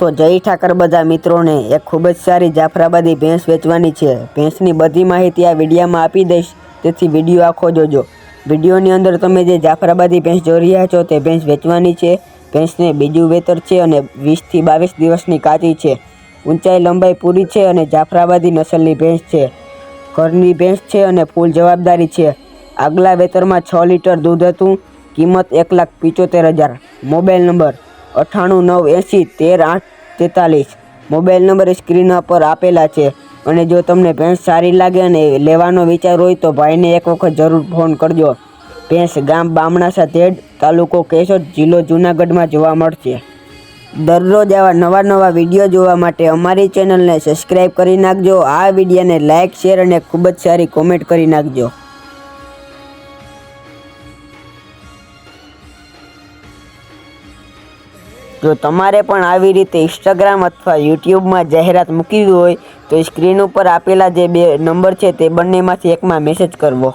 તો જય ઠાકર બધા મિત્રોને. એક ખૂબ જ સારી જાફરાબાદી ભેંસ વેચવાની છે. ભેંસની બધી માહિતી આ વિડીયામાં આપી દઈશ. તેથી વીડિયો આખો જોજો. વિડીયોની અંદર તમે જે જાફરાબાદી ભેંસ જોઈ રહ્યા છો તે ભેંસ વેચવાની છે. ભેંસને બીજું વેતર છે અને વીસથી બાવીસ દિવસની કાચી છે. ઊંચાઈ લંબાઈ પૂરી છે અને જાફરાબાદી નસલની ભેંસ છે. ઘરની ભેંસ છે અને ફૂલ જવાબદારી છે. આગલા વેતરમાં છ લીટર દૂધ હતું. કિંમત એક લાખ પિચોતેર હજાર. મોબાઈલ નંબર અઠ્ઠાણું નવ એંસી તેર આઠ તેતાલીસ. મોબાઈલ નંબર સ્ક્રીન પર આપેલા છે. અને જો તમને ભેંસ સારી લાગે અને લેવાનો વિચાર હોય તો ભાઈને એક વખત જરૂર ફોન કરજો. ભેંસ ગામ બામણાસા તેડ તાલુકો કેશોદ જિલ્લો જૂનાગઢમાં જોવા મળશે. દરરોજ આવા નવા નવા વીડિયો જોવા માટે અમારી ચેનલને સબસ્ક્રાઈબ કરી નાખજો. આ વિડીયોને લાઇક, શેર અને ખૂબ જ સારી કોમેન્ટ કરી નાખજો. જો તમારે પણ આવી રીતે ઇન્સ્ટાગ્રામ અથવા યુટ્યુબમાં જાહેરાત મૂકવી હોય, તો સ્ક્રીન ઉપર આપેલા જે બે નંબર છે તે બંનેમાંથી એકમાં મેસેજ કરવો.